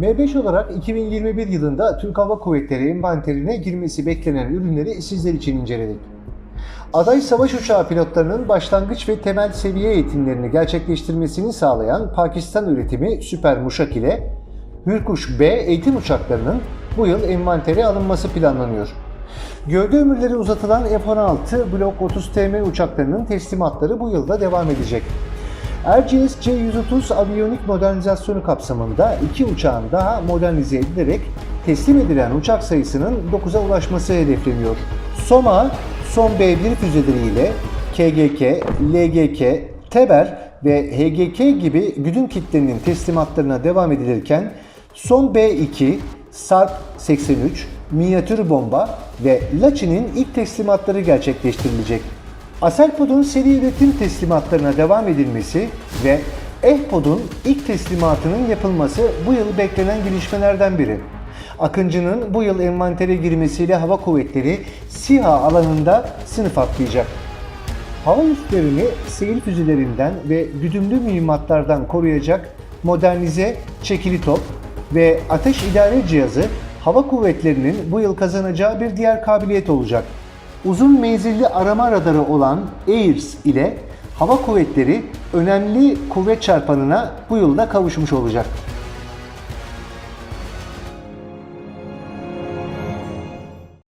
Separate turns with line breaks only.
M5 olarak 2021 yılında Türk Hava Kuvvetleri envanterine girmesi beklenen ürünleri sizler için inceledik. Aday savaş uçağı pilotlarının başlangıç ve temel seviye eğitimlerini gerçekleştirmesini sağlayan Pakistan üretimi Süper Muşak ile Hürkuş B eğitim uçaklarının bu yıl envantere alınması planlanıyor. Gövde ömürleri uzatılan F-16 Block 30TM uçaklarının teslimatları bu yılda devam edecek. Erciyes C-130 aviyonik modernizasyonu kapsamında iki uçağın daha modernize edilerek teslim edilen uçak sayısının 9'a ulaşması hedefleniyor. Soma, Son B1 füzeleriyle KGK, LGK, TEBER ve HGK gibi güdüm kitlerinin teslimatlarına devam edilirken Son B2, Sarp 83, minyatür bomba ve Laçin'in ilk teslimatları gerçekleştirilecek. Aselpod'un seri üretim teslimatlarına devam edilmesi ve Ehpod'un ilk teslimatının yapılması bu yıl beklenen gelişmelerden biri. Akıncı'nın bu yıl envantere girmesiyle hava kuvvetleri SİHA alanında sınıf atlayacak. Hava üslerini seyir füzelerinden ve güdümlü mühimmatlardan koruyacak modernize çekili top ve ateş idare cihazı hava kuvvetlerinin bu yıl kazanacağı bir diğer kabiliyet olacak. Uzun menzilli arama radarı olan AIRS ile hava kuvvetleri önemli kuvvet çarpanına bu yılda kavuşmuş olacak.